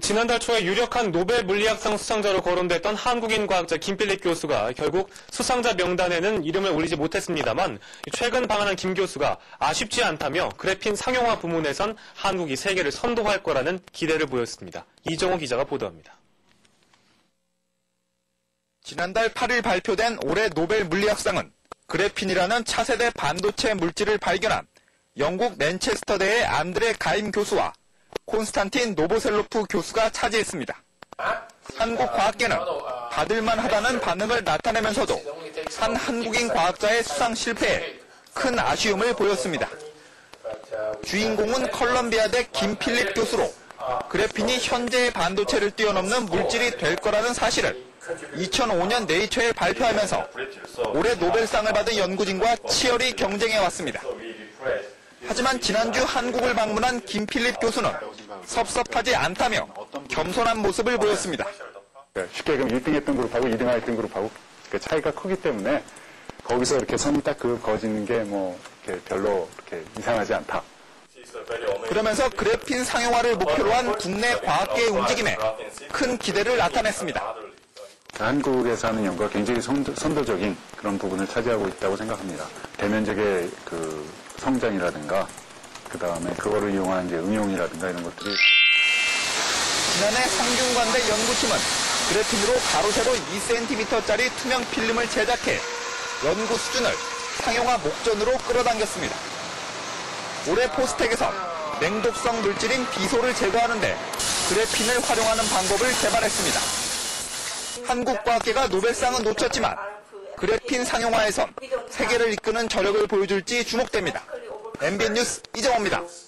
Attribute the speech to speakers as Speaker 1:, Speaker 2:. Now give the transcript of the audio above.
Speaker 1: 지난달 초에 유력한 노벨 물리학상 수상자로 거론됐던 한국인 과학자 김필립 교수가 결국 수상자 명단에는 이름을 올리지 못했습니다만 최근 방한한 김 교수가 아쉽지 않다며 그래핀 상용화 부문에선 한국이 세계를 선도할 거라는 기대를 보였습니다. 이정호 기자가 보도합니다.
Speaker 2: 지난달 8일 발표된 올해 노벨 물리학상은 그래핀이라는 차세대 반도체 물질을 발견한 영국 맨체스터대의 안드레 가임 교수와 콘스탄틴 노보셀로프 교수가 차지했습니다. 한국 과학계는 받을만 하다는 반응을 나타내면서도 한 한국인 과학자의 수상 실패에 큰 아쉬움을 보였습니다. 주인공은 컬럼비아대 김필립 교수로 그래핀이 현재의 반도체를 뛰어넘는 물질이 될 거라는 사실을 2005년 네이처에 발표하면서 올해 노벨상을 받은 연구진과 치열히 경쟁해 왔습니다. 하지만 지난주 한국을 방문한 김필립 교수는 섭섭하지 않다며 겸손한 모습을 보였습니다.
Speaker 3: 쉽게 얘기하면 1등 했던 그룹하고 2등 했던 그룹하고 그 차이가 크기 때문에 거기서 이렇게 선이 딱그 거지는 게 뭐 별로 이렇게 이상하지 않다.
Speaker 2: 그러면서 그래핀 상용화를 목표로 한 국내 과학계의 움직임에 큰 기대를 나타냈습니다.
Speaker 3: 한국에서 하는 연구가 굉장히 선도, 선도적인 그런 부분을 차지하고 있다고 생각합니다. 대면적의 그 성장이라든가 그 다음에 그거를 이용한 이제 응용이라든가 이런 것들이
Speaker 2: 지난해 성균관대 연구팀은 그래핀으로 가로 세로 2cm짜리 투명 필름을 제작해 연구 수준을 상용화 목전으로 끌어당겼습니다. 올해 포스텍에서 냉독성 물질인 비소를 제거하는데 그래핀을 활용하는 방법을 개발했습니다. 한국 과학계가 노벨상은 놓쳤지만 그래핀 상용화에선 세계를 이끄는 저력을 보여줄지 주목됩니다. MBN 뉴스 이정호입니다.